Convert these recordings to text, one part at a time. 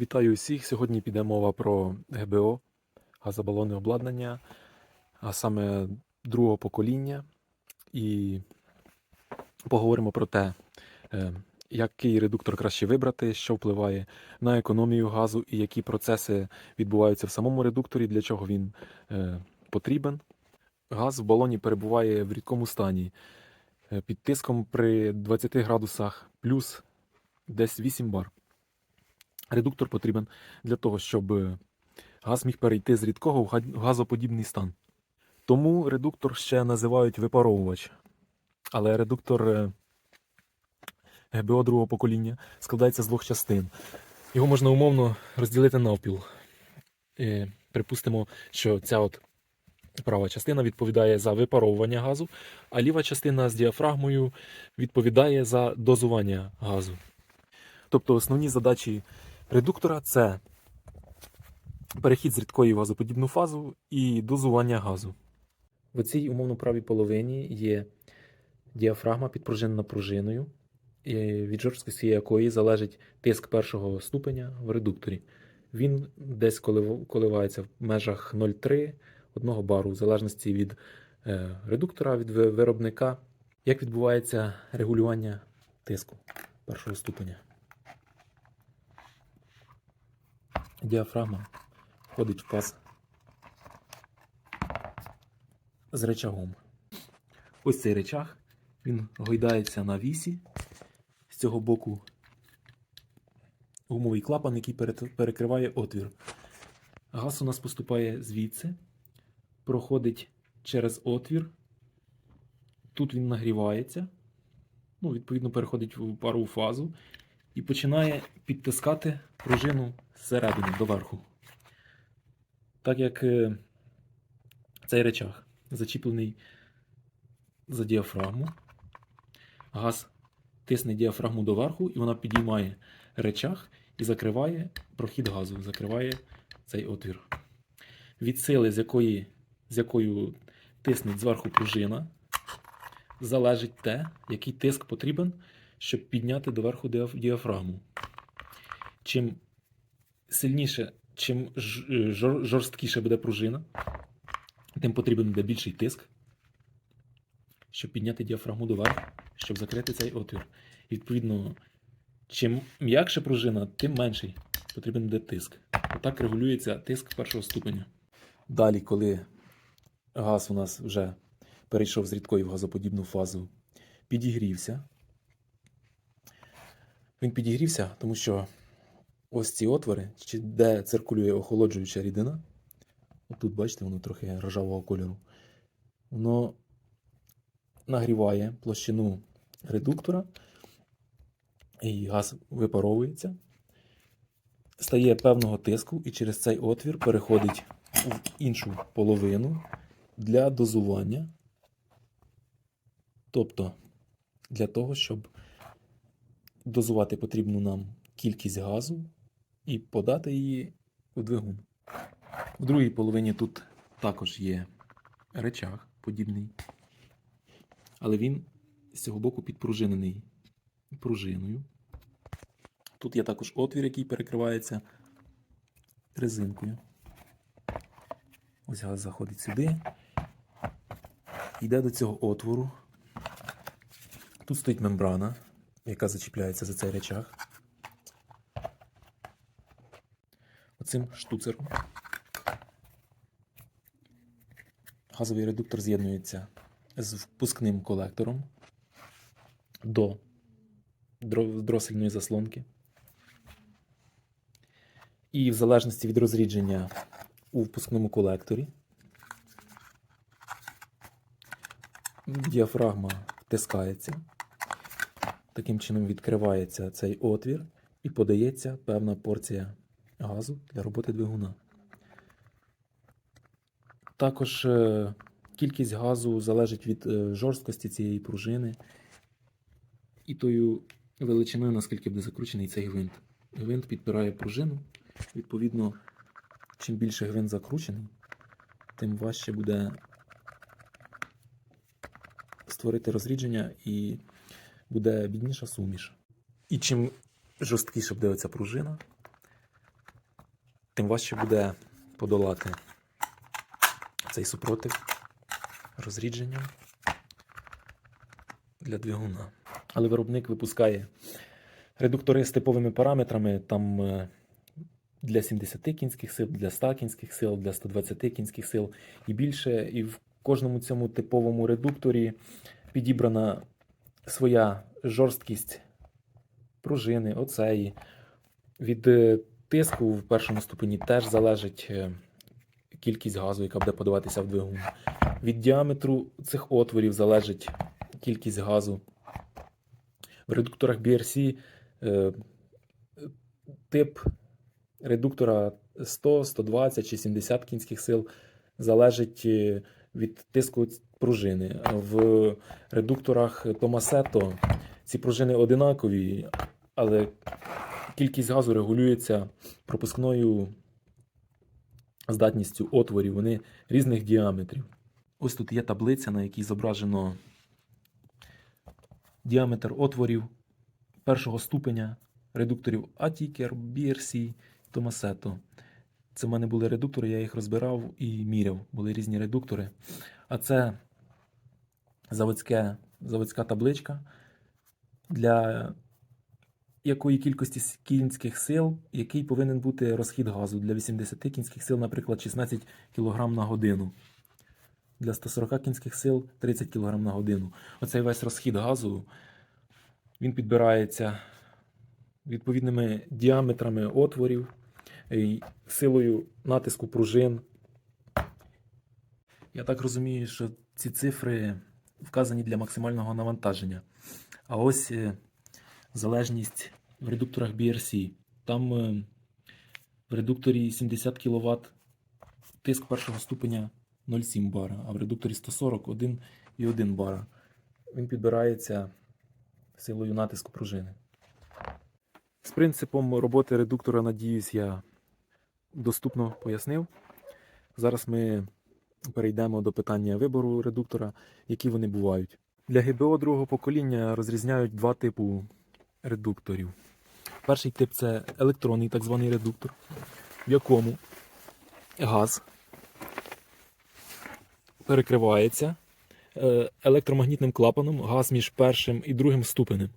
Вітаю усіх. Сьогодні піде мова про ГБО, газобалонне обладнання, а саме другого покоління. І поговоримо про те, е, який редуктор краще вибрати, що впливає на економію газу і які процеси відбуваються в самому редукторі, для чого він е, потрібен. Газ в балоні перебуває в рідкому стані е, під тиском при 20 градусах плюс десь 8 бар. Редуктор потрібен для того, щоб е, газ міг перейти з рідкого в газоподібний стан. Тому редуктор ще називають випаровувач. Але редуктор е, ГБО другого покоління складається з двох частин. Його можна умовно розділити навпіл. Е, Припустимо, що ця от права частина відповідає за випаровування газу, а ліва частина з діафрагмою відповідає за дозування газу. Тобто основні задачі редуктора це перехід з рідкої в газоподібну фазу і дозування газу. В цій умовно правій половині є діафрагма підпружинена пружиною, від жорсткості якої залежить тиск першого ступеня в редукторі. Він десь коливається в межах 0,3 1 бару, в залежності від е, редуктора, від виробника. Як відбувається регулювання тиску першого ступеня? Діафрагма входить в паз з речагом. Ось цей речаг, він гойдається на вісі. З цього боку гумовий клапан, який перекриває отвір. Газ у нас поступає звідси, проходить через отвір. Тут він нагрівається, ну, відповідно, переходить в парову фазу і починає підтискати пружину зсередини доверху. Так як е, цей речах зачіплений за діафрагму, газ тисне діафрагму доверху, і вона підіймає речах і закриває прохід газу, закриває цей отвір. Від сили, з, якої, з якою тисне зверху пружина, залежить те, який тиск потрібен, щоб підняти доверху діафрагму. Чим сильніше, чим е, жор- жорсткіше буде пружина, тим потрібен буде більший тиск, щоб підняти діафрагму доверху, щоб закрити цей отвір. І відповідно, чим м'якша пружина, тим менший потрібен буде тиск. Отак регулюється тиск першого ступеня. Далі, коли газ у нас вже перейшов з рідкої в газоподібну фазу, підігрівся. Він підігрівся, тому що ось ці отвори, де циркулює охолоджуюча рідина. Отут, бачите, воно трохи рожавого кольору. Воно нагріває площину редуктора, і газ випаровується, стає певного тиску, і через цей отвір переходить в іншу половину для дозування. Тобто, для того, щоб дозувати потрібну нам кількість газу і подати її в двигун. В другій половині тут також є речах подібний, але він з цього боку підпружинений пружиною. Тут є також отвір, який перекривається резинкою. Ось заходить сюди, йде до цього отвору. Тут стоїть мембрана, яка зачіпляється за цей речах. Оцим штуцером. Газовий редуктор з'єднується з впускним колектором до дросельної заслонки. І в залежності від розрідження у впускному колекторі діафрагма втискається. Таким чином відкривається цей отвір і подається певна порція газу для роботи двигуна. Також е, кількість газу залежить від е, жорсткості цієї пружини і тою величиною, наскільки буде закручений цей гвинт. Гвинт підпирає пружину. Відповідно, чим більше гвинт закручений, тим важче буде створити розрідження і буде бідніша суміш. І чим жорсткіше буде оця пружина, тим важче буде подолати цей супротив розрідженням для двигуна. Але виробник випускає редуктори з типовими параметрами там е, для 70 кінських сил, для 100 кінських сил, для 120 кінських сил і більше. І в кожному цьому типовому редукторі підібрана своя жорсткість пружини, оцеї. Від е, тиску в першому ступені теж залежить е, кількість газу, яка буде подаватися в двигун. Від діаметру цих отворів залежить кількість газу. В редукторах BRC е, тип редуктора 100, 120 чи 70 кінських сил залежить е, від тиску пружини. В редукторах Tomasetto ці пружини одинакові, але кількість газу регулюється пропускною здатністю отворів. Вони різних діаметрів. Ось тут є таблиця, на якій зображено діаметр отворів першого ступеня редукторів Atiker, BRC, Tomasetto. Це в мене були редуктори, я їх розбирав і міряв. Були різні редуктори. А це заводське, заводська табличка, для якої кількості кінських сил, який повинен бути розхід газу. Для 80 кінських сил, наприклад, 16 кг на годину. Для 140 кінських сил 30 кг на годину. Оцей весь розхід газу він підбирається відповідними діаметрами отворів, і силою натиску пружин. Я так розумію, що ці цифри вказані для максимального навантаження. А ось е, залежність в редукторах BRC. Там е, в редукторі 70 кВт тиск першого ступеня 0,7 бара, а в редукторі 140 1,1 бара. Він підбирається силою натиску пружини. З принципом роботи редуктора, надіюсь, я доступно пояснив. Зараз ми перейдемо до питання вибору редуктора, які вони бувають. Для ГБО другого покоління розрізняють два типи редукторів. Перший тип це електронний так званий редуктор, в якому газ перекривається е, електромагнітним клапаном, газ між першим і другим ступенем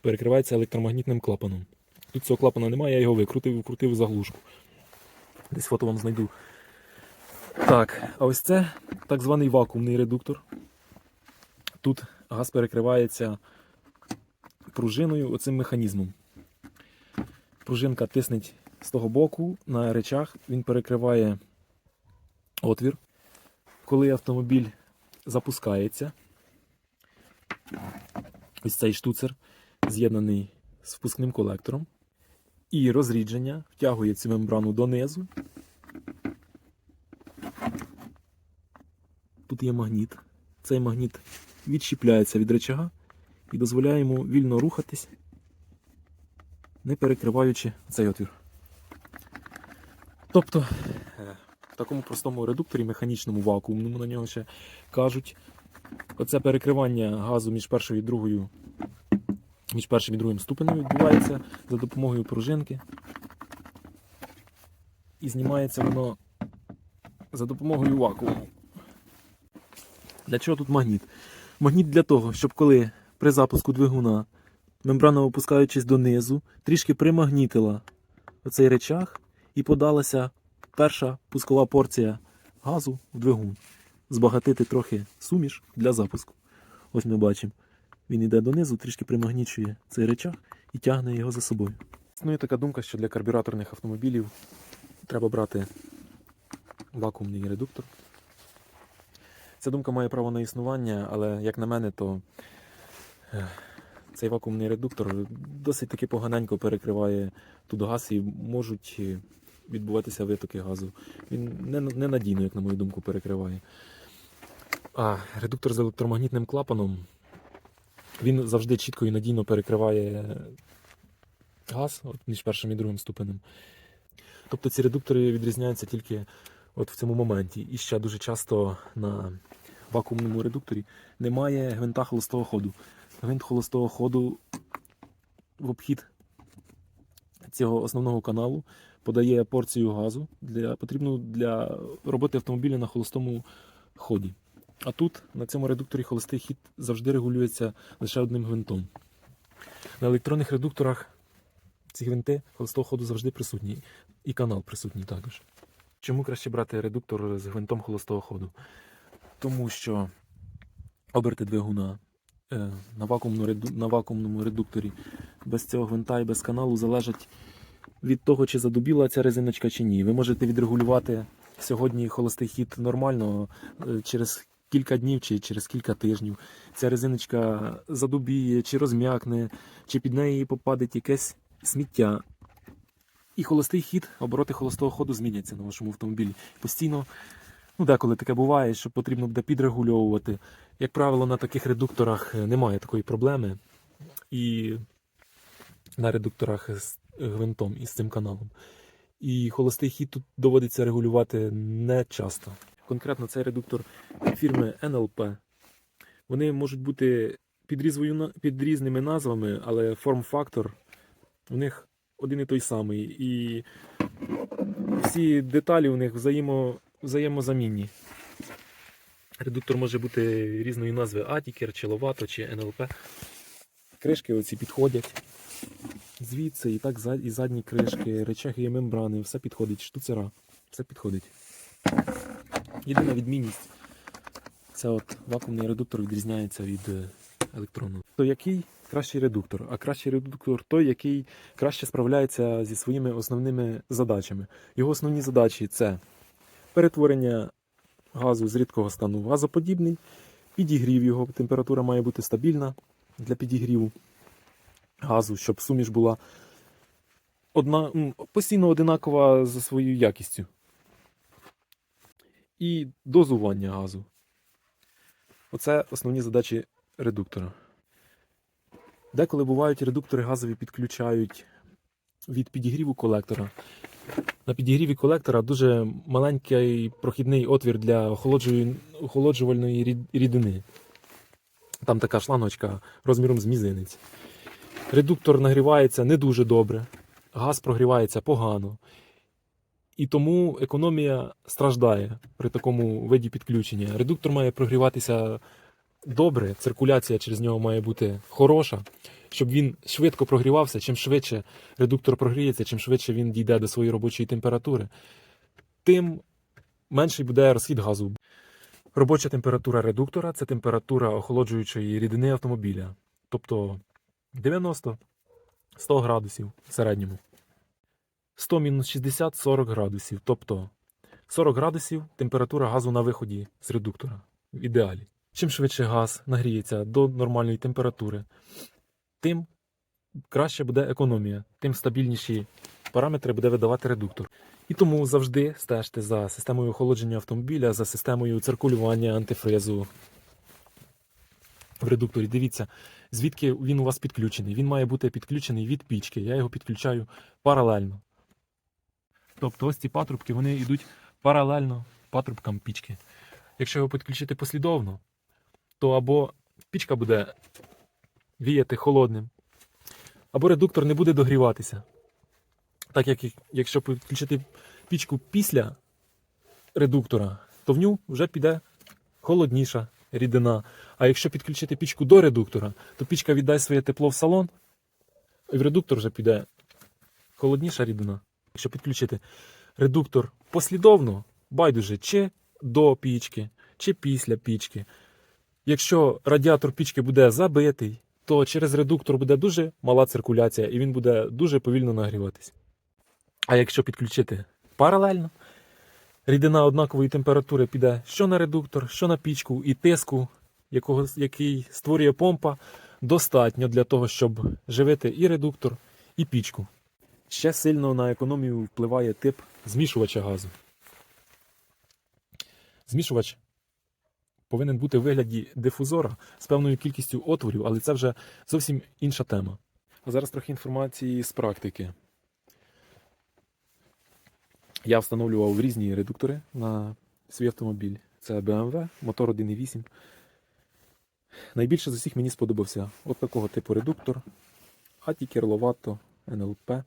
перекривається електромагнітним клапаном. Тут цього клапана немає, я його викрутив і вкрутив заглушку. Десь фото вам знайду. Так, а ось це так званий вакуумний редуктор. Тут газ перекривається пружиною, оцим механізмом. Пружинка тиснеть з того боку на речах, він перекриває отвір. Коли автомобіль запускається, ось цей штуцер з'єднаний з впускним колектором, і розрідження втягує цю мембрану донизу. Тут є магніт. Цей магніт відщіпляється від речага і дозволяє йому вільно рухатись, не перекриваючи цей отвір. Тобто, е, в такому простому редукторі, механічному вакуумному на нього ще кажуть, оце перекривання газу між першою і другою, між першим і другим ступенем відбувається за допомогою пружинки. І знімається воно за допомогою вакууму. Для чого тут магніт? Магніт для того, щоб коли при запуску двигуна мембрана, опускаючись донизу, трішки примагнітила оцей речах і подалася перша пускова порція газу в двигун. Збагатити трохи суміш для запуску. Ось ми бачимо. Він йде донизу, трішки примагнічує цей речах і тягне його за собою. Існує така думка, що для карбюраторних автомобілів треба брати вакуумний редуктор. Ця думка має право на існування, але, як на мене, то цей вакуумний редуктор досить таки поганенько перекриває тут газ і можуть е, відбуватися витоки газу. Він ненадійно, як на мою думку, перекриває. А редуктор з електромагнітним клапаном він завжди чітко і надійно перекриває газ між першим і другим ступенем. Тобто ці редуктори відрізняються тільки от в цьому моменті. І ще дуже часто на вакуумному редукторі немає гвинта холостого ходу. Гвинт холостого ходу в обхід цього основного каналу подає порцію газу для, потрібну для роботи автомобіля на холостому ході. А тут на цьому редукторі холостий хід завжди регулюється лише одним гвинтом. На електронних редукторах ці гвинти холостого ходу завжди присутні, і канал присутній також. Чому краще брати редуктор з гвинтом холостого ходу? Тому що оберти двигуна на, вакуумну, на вакуумному редукторі без цього гвинта і без каналу залежать від того, чи задубіла ця резиночка чи ні. Ви можете відрегулювати сьогодні холостий хід нормально е, через кілька днів чи через кілька тижнів. Ця резиночка задубіє, чи розм'якне, чи під неї попаде якесь сміття. І холостий хід, обороти холостого ходу зміняться на вашому автомобілі. Постійно, ну деколи таке буває, що потрібно буде підрегульовувати. Як правило, на таких редукторах е, немає такої проблеми. І на редукторах з гвинтом і з цим каналом. І холостий хід тут доводиться регулювати не часто. Конкретно цей редуктор фірми NLP. Вони можуть бути під, різними назвами, але форм-фактор у них один і той самий. І всі деталі у них взаємо, взаємозамінні. Редуктор може бути різної назви Атікер, чи Ловато, чи NLP. Кришки оці підходять. Звідси і так і задні кришки, речаги мембрани, все підходить, штуцера, все підходить. Єдина відмінність це от вакуумний редуктор відрізняється від е, електронного. То який кращий редуктор? А кращий редуктор той, який краще справляється зі своїми основними задачами. Його основні задачі це перетворення газу з рідкого стану в газоподібний, підігрів його, температура має бути стабільна для підігріву газу, щоб суміш була одна, постійно одинакова за своєю якістю. І дозування газу. Оце основні задачі редуктора. Деколи бувають редуктори газові підключають від підігріву колектора. На підігріві колектора дуже маленький прохідний отвір для охолоджувальної рідини. Там така шлангочка розміром з мізинець. Редуктор нагрівається не дуже добре, газ прогрівається погано. І тому економія страждає при такому виді підключення. Редуктор має прогріватися добре, циркуляція через нього має бути хороша, щоб він швидко прогрівався. Чим швидше редуктор прогріється, чим швидше він дійде до своєї робочої температури, тим менший буде розхід газу. Робоча температура редуктора це температура охолоджуючої рідини автомобіля. Тобто 90-100 градусів в середньому. 100 мінус 60 40 градусів. Тобто 40 градусів температура газу на виході з редуктора. В ідеалі. Чим швидше газ нагріється до нормальної температури, тим краще буде економія, тим стабільніші параметри буде видавати редуктор. І тому завжди стежте за системою охолодження автомобіля, за системою циркулювання антифризу в редукторі. Дивіться, звідки він у вас підключений. Він має бути підключений від пічки. Я його підключаю паралельно. Тобто ось ці патрубки вони йдуть паралельно патрубкам пічки. Якщо його підключити послідовно, то або пічка буде віяти холодним, або редуктор не буде догріватися. Так як якщо підключити пічку після редуктора, то в ню вже піде холодніша рідина. А якщо підключити пічку до редуктора, то пічка віддасть своє тепло в салон, і в редуктор вже піде холодніша рідина. Якщо підключити редуктор послідовно, байдуже, чи до пічки, чи після пічки. Якщо радіатор пічки буде забитий, то через редуктор буде дуже мала циркуляція і він буде дуже повільно нагріватись. А якщо підключити паралельно, рідина однакової температури піде що на редуктор, що на пічку, і тиску, якого, який створює помпа, достатньо для того, щоб живити і редуктор, і пічку. Ще сильно на економію впливає тип змішувача газу. Змішувач повинен бути в вигляді дифузора з певною кількістю отворів, але це вже зовсім інша тема. А зараз трохи інформації з практики. Я встановлював різні редуктори на свій автомобіль. Це BMW, мотор 1.8. Найбільше з усіх мені сподобався от такого типу редуктор. Атікер, Lovato, NLP.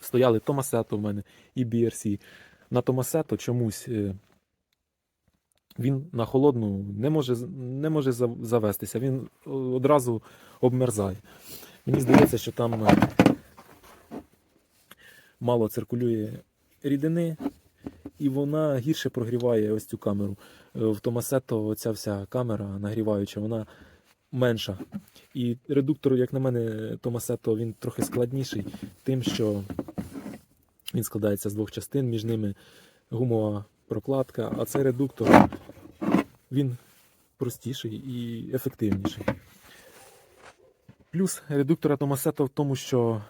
стояли Томасето в мене і BRC. На Томасето чомусь е, він на холодну не може, не може завестися, він е, одразу обмерзає. Мені здається, що там е, мало циркулює рідини, і вона гірше прогріває ось цю камеру. Е, В Томасето ця вся камера нагріваюча, вона менша. І редуктор, як на мене, Томасето він трохи складніший, тим, що він складається з двох частин, між ними гумова прокладка, а цей редуктор він простіший і ефективніший. Плюс редуктора Томасето в тому, що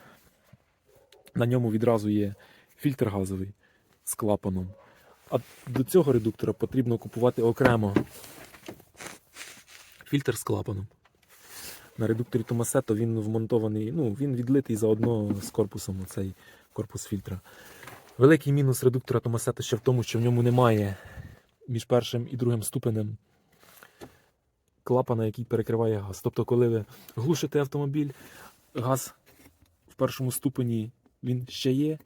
на ньому відразу є фільтр газовий з клапаном. А до цього редуктора потрібно купувати окремо фільтр з клапаном. На редукторі Томасето він вмонтований, ну, він відлитий заодно з корпусом, оцей корпус фільтра. Великий мінус редуктора Томасето ще в тому, що в ньому немає між першим і другим ступенем клапана, який перекриває газ. Тобто, коли ви глушите автомобіль, газ в першому ступені він ще є.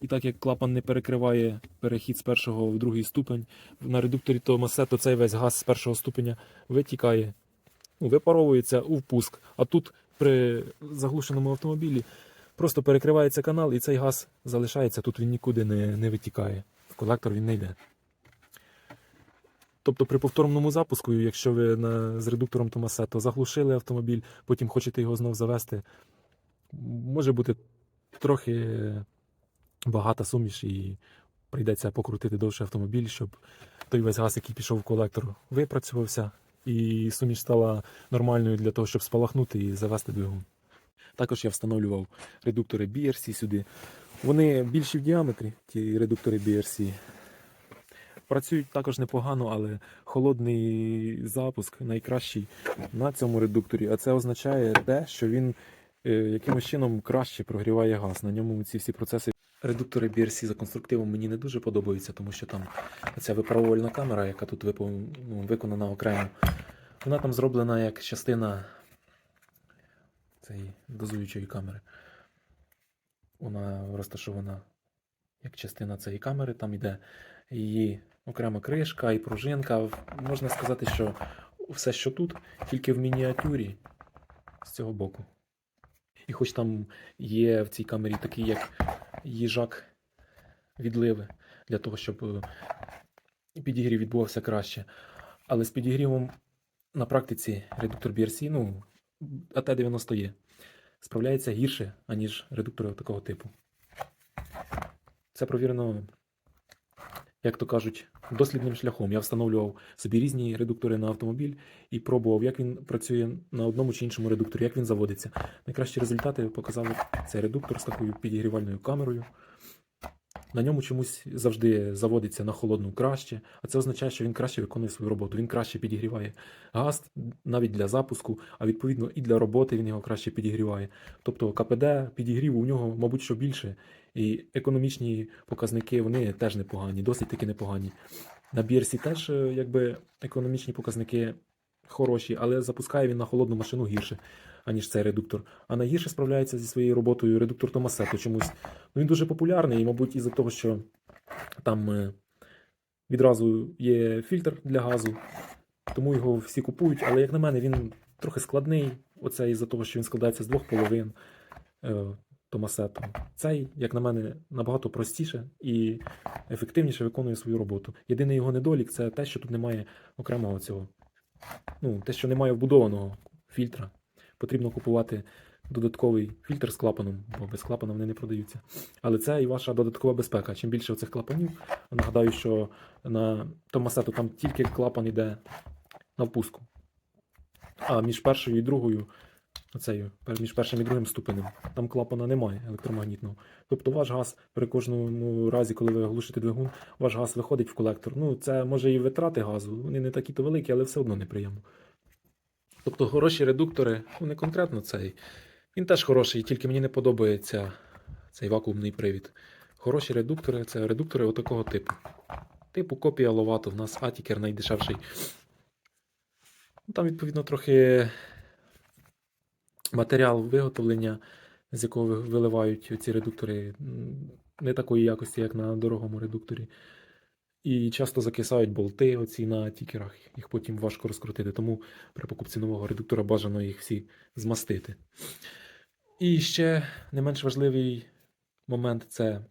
І так як клапан не перекриває перехід з першого в другий ступень, на редукторі Томасето цей весь газ з першого ступеня витікає, ну, випаровується у впуск. А тут при заглушеному автомобілі просто перекривається канал і цей газ залишається, тут він нікуди не, не витікає. В колектор він не йде. Тобто при повторному запуску, якщо ви на, з редуктором Томасето заглушили автомобіль, потім хочете його знов завести, може бути трохи багата суміш і прийдеться покрутити довше автомобіль, щоб той весь газ, який пішов в колектор, випрацювався, і суміш стала нормальною для того, щоб спалахнути і завести двигун. Також я встановлював редуктори BRC сюди. Вони більші в діаметрі, ті редуктори BRC. Працюють також непогано, але холодний запуск найкращий на цьому редукторі. А це означає те, що він е, якимось чином краще прогріває газ. На ньому ці всі процеси. Редуктори BRC за конструктивом мені не дуже подобаються, тому що там ця випаровувальна камера, яка тут ну, виконана окремо, вона там зроблена як частина цієї дозуючої камери. Вона розташована як частина цієї камери, там йде її окрема кришка і пружинка. Можна сказати, що все, що тут, тільки в мініатюрі з цього боку. І хоч там є в цій камері такий, як їжак відливи, для того, щоб е, підігрів відбувався краще. Але з підігрівом на практиці редуктор BRC, ну, АТ-90 є, справляється гірше, аніж редуктори такого типу. Це провірено, як то кажуть, дослідним шляхом. Я встановлював собі різні редуктори на автомобіль і пробував, як він працює на одному чи іншому редукторі, як він заводиться. Найкращі результати показав цей редуктор з такою підігрівальною камерою. На ньому чомусь завжди заводиться на холодну краще, а це означає, що він краще виконує свою роботу. Він краще підігріває газ навіть для запуску, а відповідно і для роботи він його краще підігріває. Тобто КПД підігріву у нього, мабуть, що більше, і економічні показники вони теж непогані, досить таки непогані. На BRC теж е, якби економічні показники хороші, але запускає він на холодну машину гірше, аніж цей редуктор. А найгірше справляється зі своєю роботою редуктор Томасето чомусь. Ну, він дуже популярний, і, мабуть, із-за того, що там е, відразу є фільтр для газу, тому його всі купують. Але, як на мене, він трохи складний. Оце із-за того, що він складається з двох половин е, Томасето. Цей, як на мене, набагато простіше і ефективніше виконує свою роботу. Єдиний його недолік це те, що тут немає окремого цього. Ну, те, що немає вбудованого фільтра. Потрібно купувати додатковий фільтр з клапаном, бо без клапана вони не продаються. Але це і ваша додаткова безпека. Чим більше цих клапанів, нагадаю, що на Томасету там тільки клапан йде на впуску. А між першою і другою, оцею, між першим і другим ступенем, там клапана немає електромагнітного. Тобто ваш газ при кожному разі, коли ви глушите двигун, ваш газ виходить в колектор. Ну, це може і витрати газу, вони не такі то великі, але все одно неприємно. Тобто хороші редуктори, ну не конкретно цей. Він теж хороший, тільки мені не подобається цей вакуумний привід. Хороші редуктори це редуктори отакого типу. Типу копія Ловато, в нас Атікер найдешевший. Ну, Там, відповідно, трохи матеріал виготовлення з якого виливають ці редуктори, не такої якості, як на дорогому редукторі. І часто закисають болти оці на тікерах, їх потім важко розкрутити. Тому при покупці нового редуктора бажано їх всі змастити. І ще не менш важливий момент це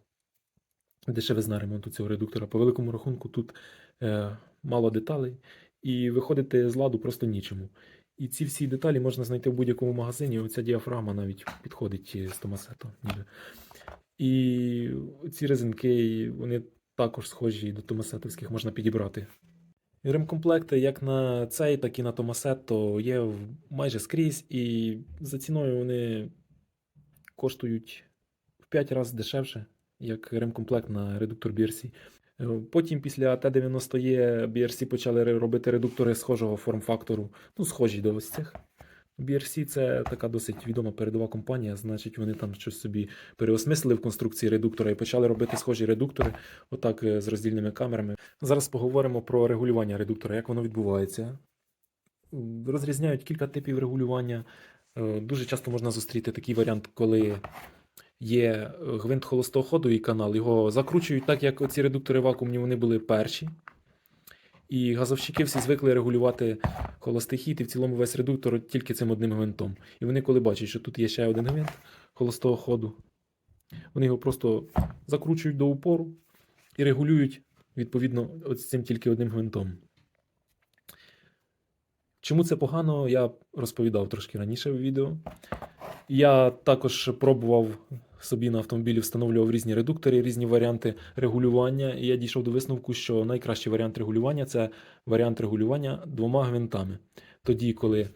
дешевизна ремонту цього редуктора. По великому рахунку тут е, мало деталей, і виходити з ладу просто нічому. І ці всі деталі можна знайти в будь-якому магазині. Оця діафрагма навіть підходить з Томасето. І ці резинки, вони також схожі до Томасетовських, можна підібрати. Ремкомплекти як на цей, так і на Томасетто є майже скрізь, і за ціною вони коштують в 5 разів дешевше, як ремкомплект на редуктор BRC. Е, Потім після Т-90E BRC почали робити редуктори схожого форм-фактору, ну, схожі до ось цих. BRC це така досить відома передова компанія, значить вони там щось собі переосмислили в конструкції редуктора і почали робити схожі редуктори, отак е, з роздільними камерами. Зараз поговоримо про регулювання редуктора, як воно відбувається. Розрізняють кілька типів регулювання. Е, Дуже часто можна зустріти такий варіант, коли є е, гвинт холостого ходу і канал. Його закручують так, як оці редуктори вакуумні вони були перші. І газовщики всі звикли регулювати холостий хід і в цілому весь редуктор тільки цим одним гвинтом. І вони, коли бачать, що тут є ще один гвинт холостого ходу, вони його просто закручують до упору і регулюють відповідно з цим тільки одним гвинтом. Чому це погано, я розповідав трошки раніше в відео. Я також пробував собі на автомобілі, встановлював різні редуктори, різні варіанти регулювання. І я дійшов до висновку, що найкращий варіант регулювання це варіант регулювання двома гвинтами. Тоді, коли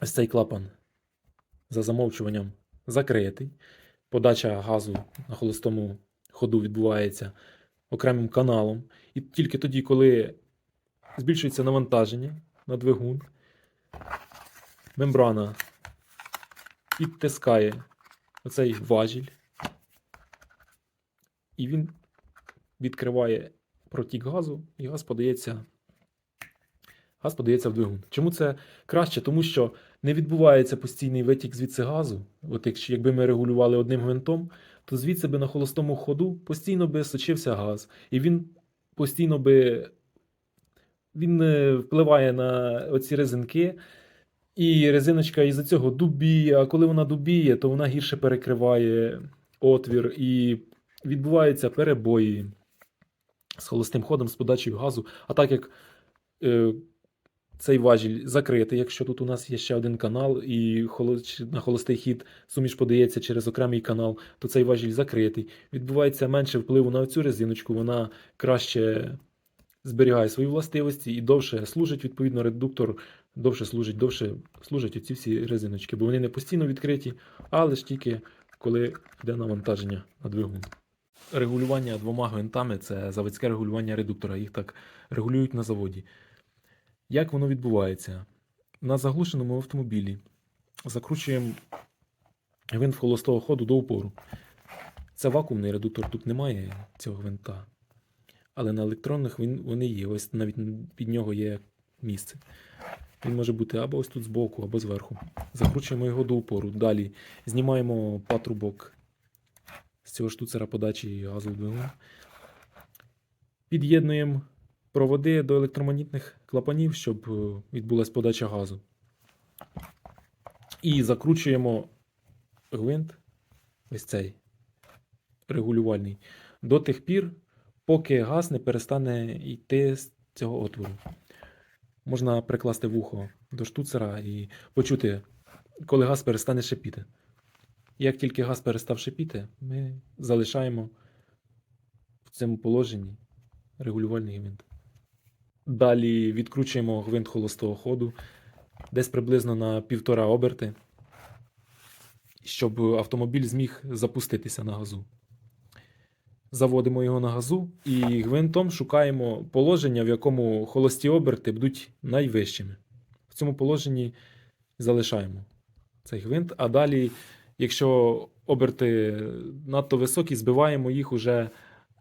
ось цей клапан за замовчуванням закритий, подача газу на холостому ходу відбувається окремим каналом. І тільки тоді, коли збільшується навантаження на двигун, мембрана підтискає оцей важіль, і він відкриває протік газу, і газ подається. Газ подається в двигун. Чому це краще? Тому що не відбувається постійний витік звідси газу. От якщо якби ми регулювали одним гвинтом, то звідси би на холостому ходу постійно би сочився газ. І він постійно би він е, впливає на оці резинки, і резиночка із-за цього дубіє, а коли вона дубіє, то вона гірше перекриває отвір і відбуваються перебої з холостим ходом, з подачею газу. А так як е, цей важіль закритий, якщо тут у нас є ще один канал, і на холостий хід суміш подається через окремий канал, то цей важіль закритий. Відбувається менше впливу на цю резиночку, вона краще зберігає свої властивості і довше служить, відповідно, редуктор довше служить, довше служать оці всі резиночки, бо вони не постійно відкриті, але ж тільки коли йде навантаження на двигун. Регулювання двома гвинтами це заводське регулювання редуктора. Їх так регулюють на заводі. Як воно відбувається? На заглушеному автомобілі закручуємо гвинт холостого ходу до упору. Це вакуумний редуктор, тут немає цього гвинта. Але на електронних вони є. Ось навіть під нього є місце. Він може бути або ось тут збоку, або зверху. Закручуємо його до упору. Далі знімаємо патрубок з цього штуцера подачі газу в двигун. Під'єднуємо проводи до електромагнітних клапанів, щоб е, відбулася подача газу. І закручуємо гвинт, ось цей регулювальний, до тих пір, поки газ не перестане йти з цього отвору. Можна прикласти вухо до штуцера і почути, коли газ перестане шипіти. Як тільки газ перестав шипіти, ми залишаємо в цьому положенні регулювальний гвинт. Далі відкручуємо гвинт холостого ходу десь приблизно на півтора оберти, щоб автомобіль зміг запуститися на газу. Заводимо його на газу і гвинтом шукаємо положення, в якому холості оберти будуть найвищими. В цьому положенні залишаємо цей гвинт, а далі, якщо оберти надто високі, збиваємо їх уже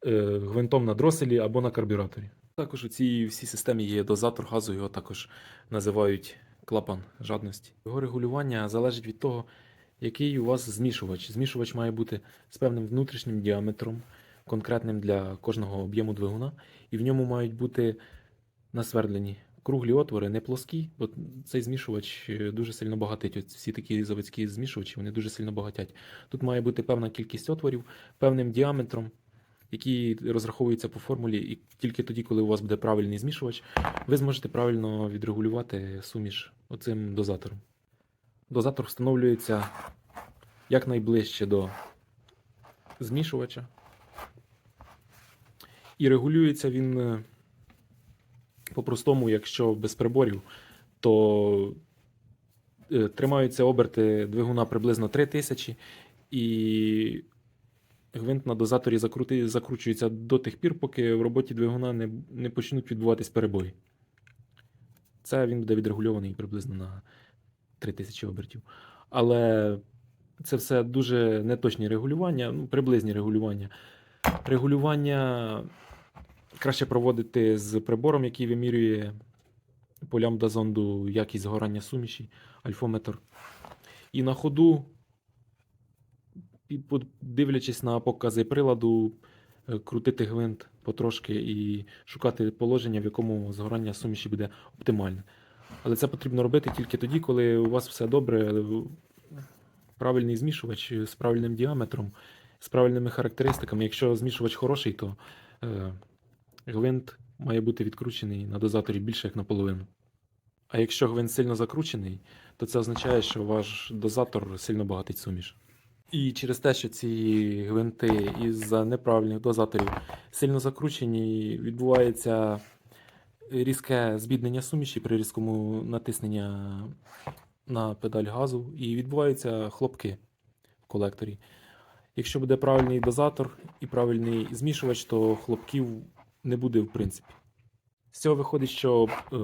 е, гвинтом на дроселі або на карбюраторі. Також у цій всій системі є дозатор газу, його також називають клапан жадності. Його регулювання залежить від того, Який у вас змішувач? Змішувач має бути з певним внутрішнім діаметром, конкретним для кожного об'єму двигуна, і в ньому мають бути насвердлені круглі отвори, не плоскі, бо цей змішувач е, дуже сильно багатить. От всі такі заводські змішувачі вони дуже сильно багатять. Тут має бути певна кількість отворів, певним діаметром, який розраховується по формулі, і тільки тоді, коли у вас буде правильний змішувач, ви зможете правильно відрегулювати суміш оцим дозатором. Дозатор встановлюється якнайближче до змішувача. І регулюється він е, по-простому, якщо без приборів, то е, тримаються оберти двигуна приблизно 3000 і гвинт на дозаторі закрути, закручується до тих пір, поки в роботі двигуна не, не почнуть відбуватись перебої. Це він буде відрегульований приблизно на 3000 обертів. Але це все дуже неточні регулювання, ну, приблизні регулювання. Регулювання краще проводити з прибором, який вимірює по лямбда-зонду якість згорання суміші, альфометр. І на ходу, дивлячись на покази приладу, е, крутити гвинт потрошки і шукати положення, в якому згорання суміші буде оптимальне. Але це потрібно робити тільки тоді, коли у вас все добре, правильний змішувач з правильним діаметром, з правильними характеристиками. Якщо змішувач хороший, то е, гвинт має бути відкручений на дозаторі більше як наполовину. А якщо гвинт сильно закручений, то це означає, що ваш дозатор сильно багатить суміш. І через те, що ці гвинти із-за неправильних дозаторів сильно закручені, відбувається різке збіднення суміші при різкому натисненні на педаль газу, і відбуваються хлопки в колекторі. Якщо буде правильний дозатор і правильний змішувач, то хлопків не буде в принципі. З цього виходить, що е,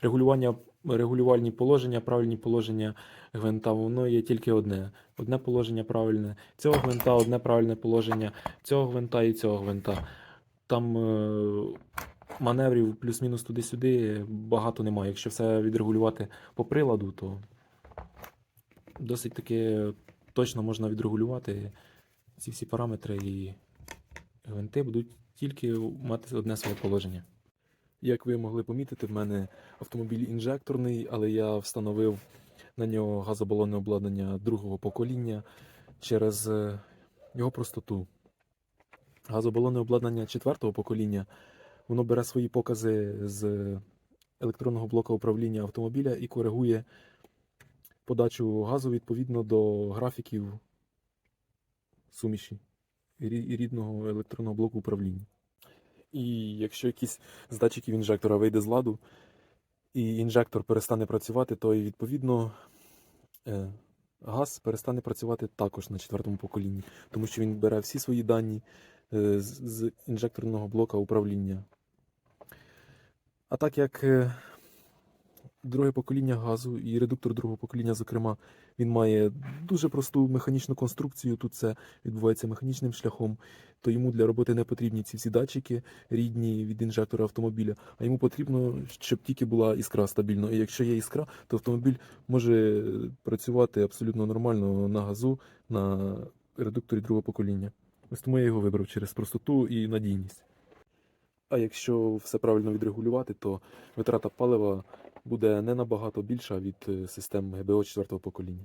регулювання, регулювальні положення, правильні положення гвинта, воно є тільки одне. Одне положення правильне, цього гвинта, одне правильне положення, цього гвинта і цього гвинта. Там е, маневрів плюс-мінус туди-сюди багато немає. Якщо все відрегулювати по приладу, то досить таки точно можна відрегулювати ці всі параметри, і гвинти будуть тільки мати одне своє положення. Як ви могли помітити, в мене автомобіль інжекторний, але я встановив на нього газобалонне обладнання другого покоління через е, його простоту. Газобалонне обладнання четвертого покоління воно бере свої покази з електронного блока управління автомобіля і коригує подачу газу відповідно до графіків суміші рідного електронного блоку управління. І якщо якийсь з датчиків інжектора вийде з ладу, і інжектор перестане працювати, то відповідно е, газ перестане працювати також на четвертому поколінні, тому що він бере всі свої дані е, з, з інжекторного блока управління. А так як е, друге покоління газу і редуктор другого покоління, зокрема, він має дуже просту механічну конструкцію, тут це відбувається механічним шляхом, то йому для роботи не потрібні ці всі датчики рідні від інжектора автомобіля, а йому потрібно, щоб тільки була іскра стабільно. І якщо є іскра, то автомобіль може працювати абсолютно нормально на газу, на редукторі другого покоління. Ось тому я його вибрав через простоту і надійність. А якщо все правильно відрегулювати, то витрата палива буде не набагато більша від е, систем ГБО 4 покоління.